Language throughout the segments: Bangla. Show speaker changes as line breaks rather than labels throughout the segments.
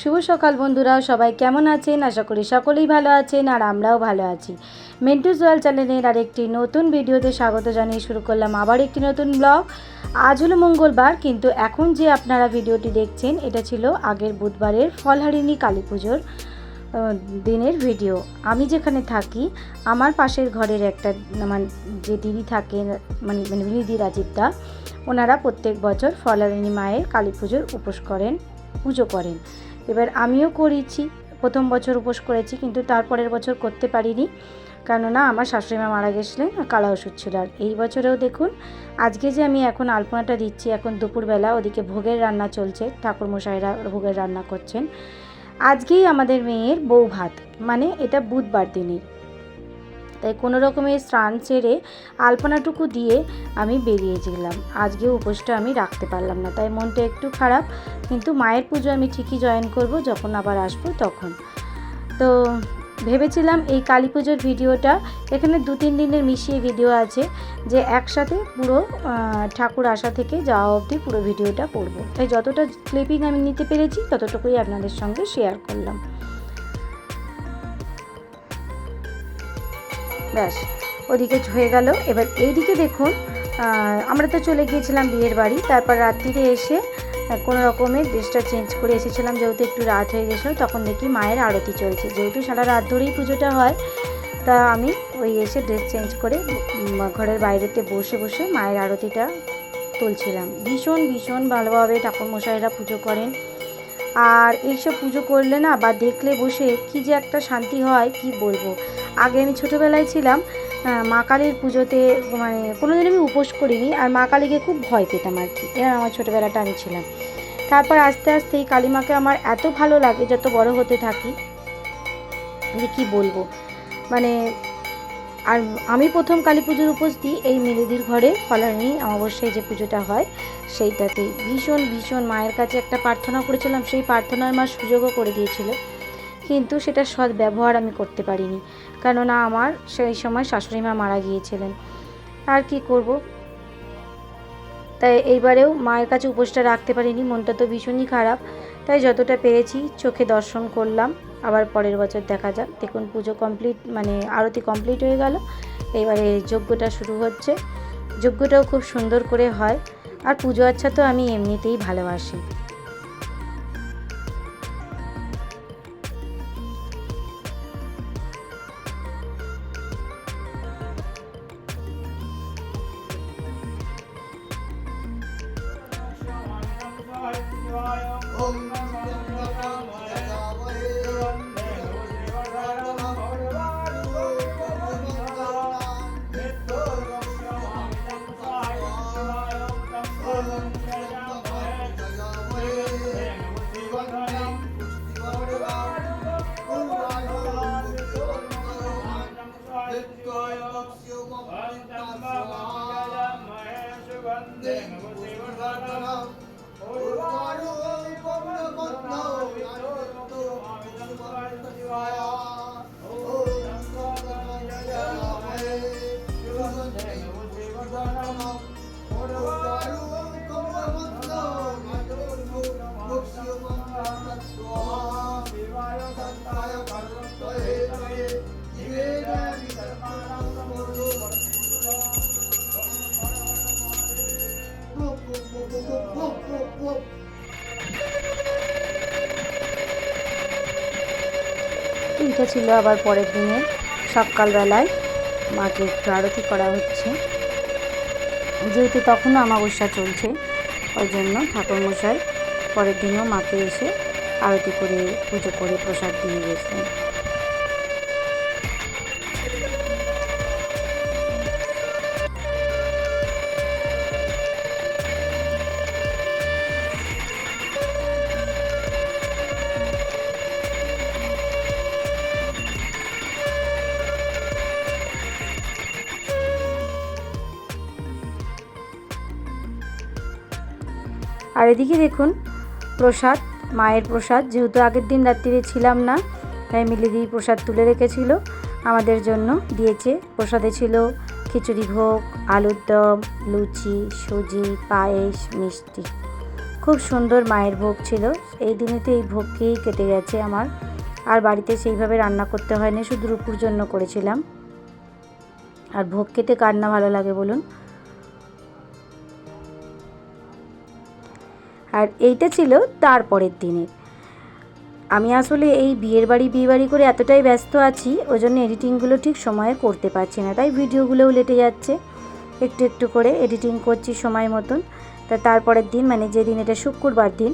শুভ সকাল বন্ধুরা, সবাই কেমন আছেন? আশা করি সকলেই ভালো আছেন আর আমরাও ভালো আছি। মেন্টু জোয়াল চ্যানেলের আরেকটি নতুন ভিডিওতে স্বাগত জানিয়ে শুরু করলাম আবার একটি নতুন ব্লগ। আজ হলো মঙ্গলবার, কিন্তু এখন যে আপনারা ভিডিওটি দেখছেন, এটা ছিল আগের বুধবারের ফলহারিণী কালী পুজোর দিনের ভিডিও। আমি যেখানে থাকি, আমার পাশের ঘরের একটা মানে যে দিদি থাকেন মানে মানে দিদি রাজীবদা, ওনারা প্রত্যেক বছর ফলহারিণী মায়ের কালী পুজোর উপোস করেন, পুজো করেন। এবার আমিও করেছি। প্রথম বছর উপোস করেছি কিন্তু তারপরের বছর করতে পারিনি। কেননা আমার শাশুড়ি মা মারা গেছিলেন কালা ওষুধ ছিল। আর এই বছরেও দেখুন, আজকে যে আমি এখন আলপনাটা দিচ্ছি, এখন দুপুরবেলা ওদিকে ভোগের রান্না চলছে, ঠাকুরমশাইরা ভোগের রান্না করছেন। আজকেই আমাদের মেয়ের বউ ভাত। মানে এটা বুধবার দিনের তাই কোনো রকমের স্নান সেরে আলপনাটুকু দিয়ে আমি বেরিয়েছিলাম আজকে উপোসটা আমি রাখতে পারলাম না, তাই মনটা একটু খারাপ। কিন্তু মায়ের পুজো আমি ঠিকই জয়েন করব, যখন আবার আসব তখন। তো ভেবেছিলাম এই কালী পুজোর ভিডিওটা, এখানে দু তিন দিনের মিশিয়ে ভিডিও আছে, যে একসাথে পুরো ঠাকুর আসা থেকে যাওয়া অবধি পুরো ভিডিওটা করব। তাই যতটা ক্লিপিং আমি নিতে পেরেছি, ততটুকুই আপনাদের সঙ্গে শেয়ার করলাম। ব্যাস, ওদিকে হয়ে গেল। এবার এইদিকে দেখুন আমরা তো চলে গিয়েছিলাম বিয়ের বাড়ি, তারপর রাত্রিরে এসে কোনো রকমের ড্রেসটা চেঞ্জ করে এসেছিলাম, যেহেতু একটু রাত হয়ে গেছিল, তখন দেখি মায়ের আরতি চলছে। যেহেতু সারা রাত ধরেই পুজোটা হয়, তা আমি ওই এসে ড্রেস চেঞ্জ করে ঘরের বাইরেতে বসে বসে মায়ের আরতিটা তুলছিলাম। ভীষণ ভীষণ ভালোভাবে ঠাকুরমশাইরা পুজো করেন। আর এইসব পুজো করলে না, বা দেখলে বসে কি যে একটা শান্তি হয়, কি বলব? আগে আমি ছোটোবেলায় ছিলাম মা কালীর পুজোতে মানে কোনোদিন আমি উপোস করিনি আর মা কালীকে খুব ভয় পেতাম আর কি। এরকম আমার ছোটোবেলাটা আমি ছিলাম। তারপর আস্তে আস্তে এই কালী মাকে আমার এত ভালো লাগে, যত বড় হতে থাকি, যে কী বলব? মানে আর আমি প্রথম কালী পুজোর উপোস দিই এই মেলেদির ঘরে, ফলানি অমাবস্যায় যে পুজোটা হয় সেইটাতেই ভীষণ ভীষণ মায়ের কাছে একটা প্রার্থনা করেছিলাম, সেই প্রার্থনার মা সুযোগও করে দিয়েছিল। কিন্তু সেটা সৎ ব্যবহার আমি করতে পারিনি। কেননা আমার সেই সময় শাশুড়ি মা মারা গিয়েছিলেন। আর কি করব? তাই এইবারেও মায়ের কাছে উপোসটা রাখতে পারিনি, মনটা তো ভীষণই খারাপ। তাই যতটা পেরেছি চোখে দর্শন করলাম। আবার পরের বছর দেখা যাক। দেখুন, পুজো কমপ্লিট মানে আরতি কমপ্লিট হয়ে গেল। এবারে যজ্ঞটা শুরু হচ্ছে। যজ্ঞটাও খুব সুন্দর করে হয়। আর পুজো আচ্ছা তো আমি এমনিতেই ভালোবাসি। Allah'ım. এটা ছিল আবার পরের দিনে, সকালবেলায় মাকে একটু আরতি করা হচ্ছে। যেহেতু তখনও অমাবস্যা চলছে, ওই জন্য ঠাকুরমশাই পরের দিনও মাকে এসে আরতি করে পুজো করে প্রসাদ দিয়ে গেছিলেন আর এদিকে দেখুন প্রসাদ, মায়ের প্রসাদ। যেহেতু আগের দিন রাত্রিরে ছিলাম না, তাই মিলিদি প্রসাদ তুলে রেখেছিল। আমাদের জন্য দিয়েছে। প্রসাদে ছিল খিচুড়ি ভোগ, আলুর দম, লুচি, সুজি, পায়েস, মিষ্টি। খুব সুন্দর মায়ের ভোগ ছিল। এই দিনেতে এই ভোগ খেয়েই কেটে গেছে আমার। আর বাড়িতে সেইভাবে রান্না করতে হয়নি, শুধু রুপুর জন্য করেছিলাম। আর ভোগ খেতে কার না ভালো লাগে বলুন? আর এইটা ছিল তারপরের দিনের। আমি আসলে এই বিয়ের বাড়ি, বিয়ে বাড়ি করে এতটাই ব্যস্ত আছি ওই জন্য এডিটিংগুলো ঠিক সময়ে করতে পারছি না। তাই ভিডিওগুলোও লেটে যাচ্ছে। একটু একটু করে এডিটিং করছি সময় মতন। তা তারপরের দিন মানে যেদিন এটা শুক্রবার দিন,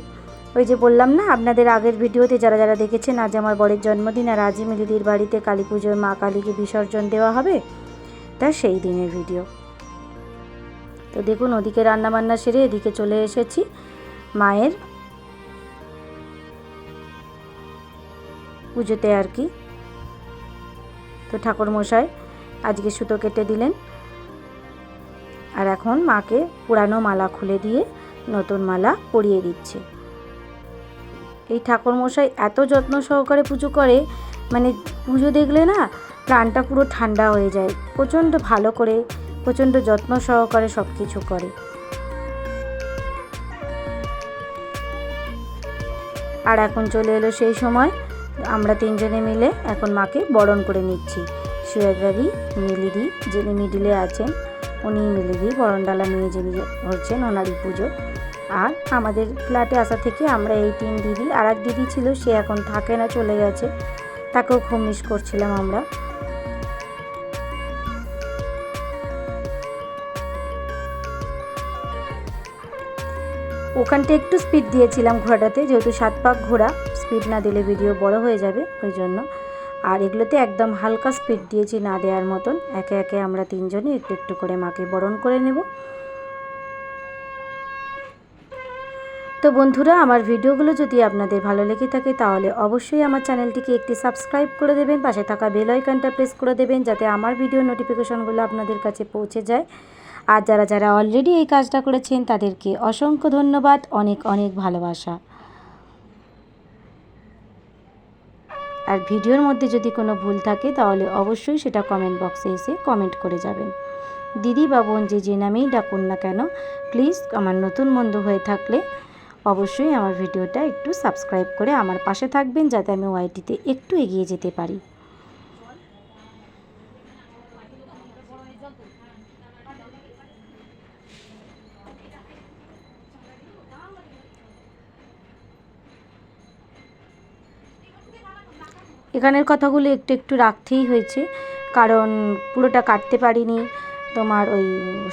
ওই যে বললাম না, আপনাদের আগের ভিডিওতে যারা যারা দেখেছেন, আজ আমার বরের জন্মদিন আর আজই মিলিদির বাড়িতে কালী পুজোর মা কালীকে বিসর্জন দেওয়া হবে, তা সেই দিনের ভিডিও। তো দেখুন, ওদিকে রান্নাবান্না সেরে এদিকে চলে এসেছি। মায়ের পুজোতে আর কি। তো ঠাকুর মশাই আজকে সুতো কেটে দিলেন। আর এখন মাকে পুরানো মালা খুলে দিয়ে নতুন মালা পরিয়ে দিচ্ছে। এই ঠাকুর মশাই এত যত্ন সহকারে পুজো করে মানে পুজো দেখলে না প্রাণটা পুরো ঠান্ডা হয়ে যায়। প্রচণ্ড ভালো করে, প্রচণ্ড যত্ন সহকারে সব কিছু করে। আর এখন চলে এলো সেই সময়। আমরা তিনজনে মিলে এখন মাকে বরণ করে নিচ্ছি। সুয়েদাদি মিলিদি যিনি মিডিলে আছেন, উনি মিলিদি বরণডালা নিয়ে যিনি হচ্ছেন ওনারই পুজো। আর আমাদের ফ্ল্যাটে আসা থেকে আমরা এই তিন দিদি আর এক দিদি ছিল, সে এখন থাকে না, চলে গেছে। তাকেও খুব মিস করছিলাম আমরা। ওখানটা একটু স্পিড দিয়েছিলাম ঘোড়াটাতে যেহেতু সাত পাক ঘোড়া স্পিড না দিলে ভিডিও বড় হয়ে যাবে ওই জন্য। আর এগুলোতে একদম হালকা স্পিড দিয়েছি না দেওয়ার মতন। একে একে আমরা তিনজনই একটু একটু করে মাকে বরণ করে নেব। তো বন্ধুরা, আমার ভিডিওগুলো যদি আপনাদের ভালো লেগে থাকে, তাহলে অবশ্যই আমার চ্যানেলটিকে একটি সাবস্ক্রাইব করে দেবেন, পাশে থাকা বেল আইকনটা প্রেস করে দেবেন, যাতে আমার ভিডিও নোটিফিকেশনগুলো আপনাদের কাছে পৌঁছে যায়। আর যারা যারা অলরেডি এই কাজটা করেছেন, তাদেরকে অসংখ্য ধন্যবাদ, অনেক অনেক ভালোবাসা। আর ভিডিওর মধ্যে যদি কোনো ভুল থাকে, তাহলে অবশ্যই সেটা কমেন্ট বক্সে এসে কমেন্ট করে যাবেন। দিদি বা বোন যে যে নামেই ডাকুন না কেন প্লিজ আমার নতুন বন্ধু হয়ে থাকলে অবশ্যই আমার ভিডিওটা একটু সাবস্ক্রাইব করে আমার পাশে থাকবেন যাতে আমি ওয়াইটিতে একটু এগিয়ে যেতে পারি। এখানের কথাগুলো একটু একটু রাখতেই হয়েছে, কারণ পুরোটা কাটতে পারিনি। তোমার ওই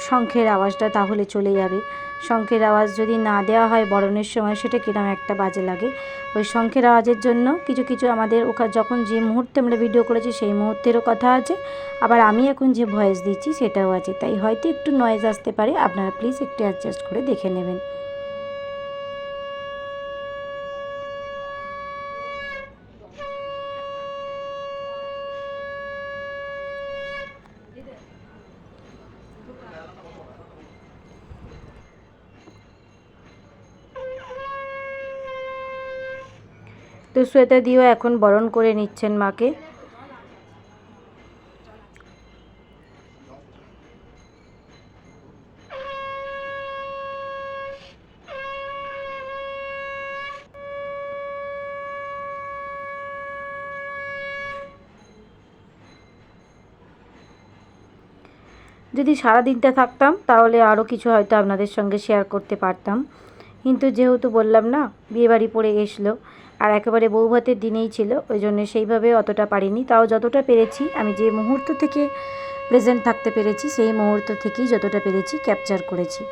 শঙ্খের আওয়াজটা তাহলে চলে যাবে। শঙ্খের আওয়াজ যদি না দেওয়া হয় বরণের সময়, সেটা কিরম একটা বাজে লাগে? ওই শঙ্খের আওয়াজের জন্য কিছু কিছু আমাদের ওখানে যখন যে মুহূর্তে আমরা ভিডিও করেছি, সেই মুহূর্তেরও কথা আছে। আবার আমি এখন যে ভয়েস দিচ্ছি, সেটাও আছে। তাই হয়তো একটু নয়েজ আসতে পারে। আপনারা প্লিজ একটু অ্যাডজাস্ট করে দেখে নেবেন। তো শ্বেতা দিও এখন বরণ করে নিচ্ছেন মাকে। যদি সারা দিনটা থাকতাম, তাহলে আরও কিছু হয়তো আপনাদের সঙ্গে শেয়ার করতে পারতাম। কিন্তু যেহেতু বললাম না, বিয়েবাড়ি পড়ে গেছিল আর একেবারে বৌভাতের দিনেই ছিল, ওই জন্য সেইভাবে অতটা পারিনি। তাও যতটা পেরেছি, আমি যে মুহূর্ত থেকে প্রেজেন্ট থাকতে পেরেছি, সেই মুহূর্ত থেকেই যতটা পেরেছি ক্যাপচার করেছি।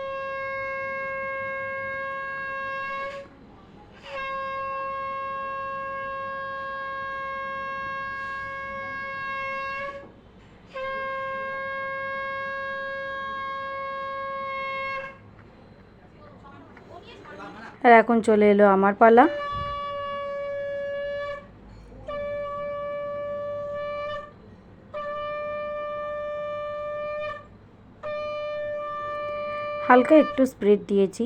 আর এখন চলে এলো আমার পালা। হালকা একটু স্পিড দিয়েছি।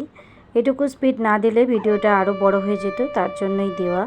এটুকু স্পিড না দিলে ভিডিওটা আরও বড় হয়ে যেত, তার জন্যই দেওয়া।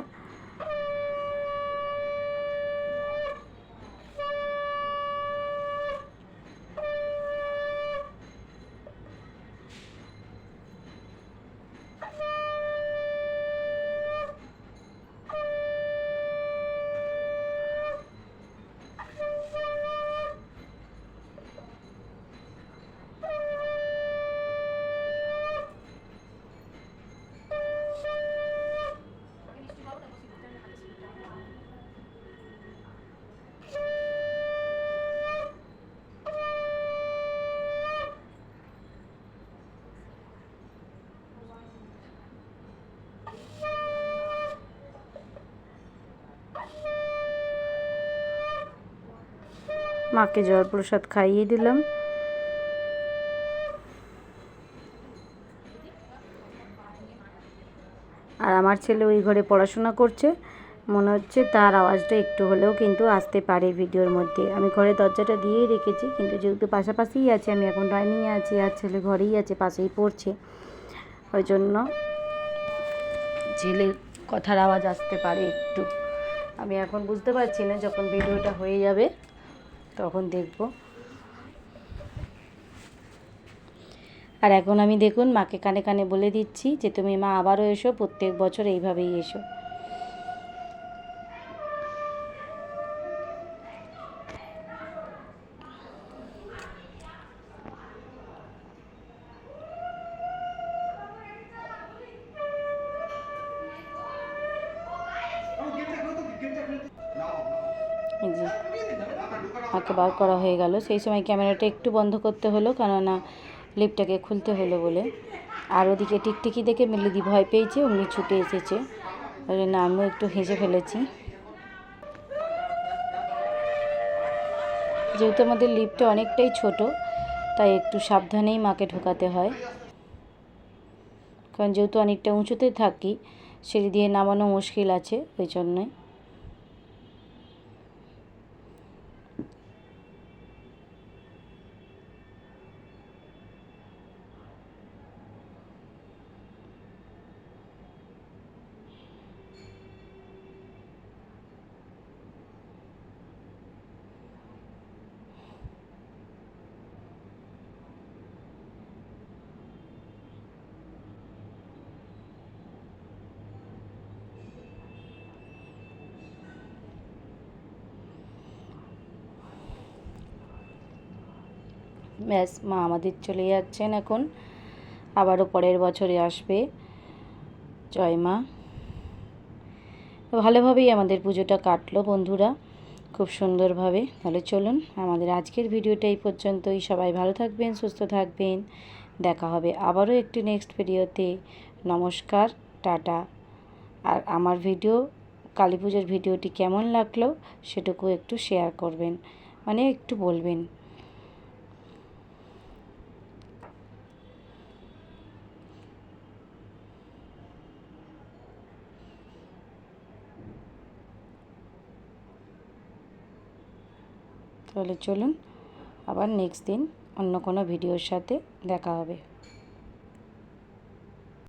মাকে জল প্রসাদ খাইয়ে দিলাম। আর আমার ছেলে ওই ঘরে পড়াশোনা করছে। মনে হচ্ছে তার আওয়াজটা একটু হলেও কিন্তু আসতে পারে ভিডিওর মধ্যে। আমি ঘরে দরজাটা দিয়েই রেখেছি, কিন্তু যেহেতু পাশাপাশিই আছে, আমি এখন ডাইনিংয়ে আছি আর ছেলে ঘরেই আছে, পাশেই পড়ছে। ওই জন্য ছেলের কথার আওয়াজ আসতে পারে একটু। আমি এখন বুঝতে পারছি না যখন ভিডিওটা হয়ে যাবে। তখন দেখব। আর এখন আমি দেখুন, মাকে কানে কানে বলে দিচ্ছি যে, তুমি মা, আবারও এসো, প্রত্যেক বছর এইভাবেই এসো। মাকে বার করা হয়ে গেল। সেই সময় ক্যামেরাটা একটু বন্ধ করতে হলো, কেননা লিপটাকে খুলতে হলো বলে। আর ওদিকে টিকটিকি দেখে মিলিদি ভয় পেয়েছে, অমনি ছুটে এসেছে। জন্য আমিও একটু হেসে ফেলেছি। যেহেতু আমাদের লিফটটা অনেকটাই ছোট, তাই একটু সাবধানেই মাকে ঢোকাতে হয়। কারণ যেহেতু অনেকটা উঁচুতে থাকি, সিঁড়ি দিয়ে নামানো মুশকিল আছে ওই জন্যই ব্যাস, মা আমাদের চলে যাচ্ছেন এখন। আবারও পরের বছরে আসবে। জয় মা। ভালোভাবেই আমাদের পুজোটা কাটলো বন্ধুরা, খুব সুন্দরভাবে। তাহলে চলুন, আমাদের আজকের ভিডিওটা এই পর্যন্তই। সবাই ভালো থাকবেন, সুস্থ থাকবেন। দেখা হবে আবারও একটি নেক্সট ভিডিওতে। নমস্কার, টাটা। আর আমার ভিডিও, কালী পুজোর ভিডিওটি কেমন লাগল সেটুকু একটু শেয়ার করবেন। মানে একটু বলবেন। তাহলে চলুন আবার নেক্সট দিন অন্য কোনো ভিডিওর সাথে দেখা হবে।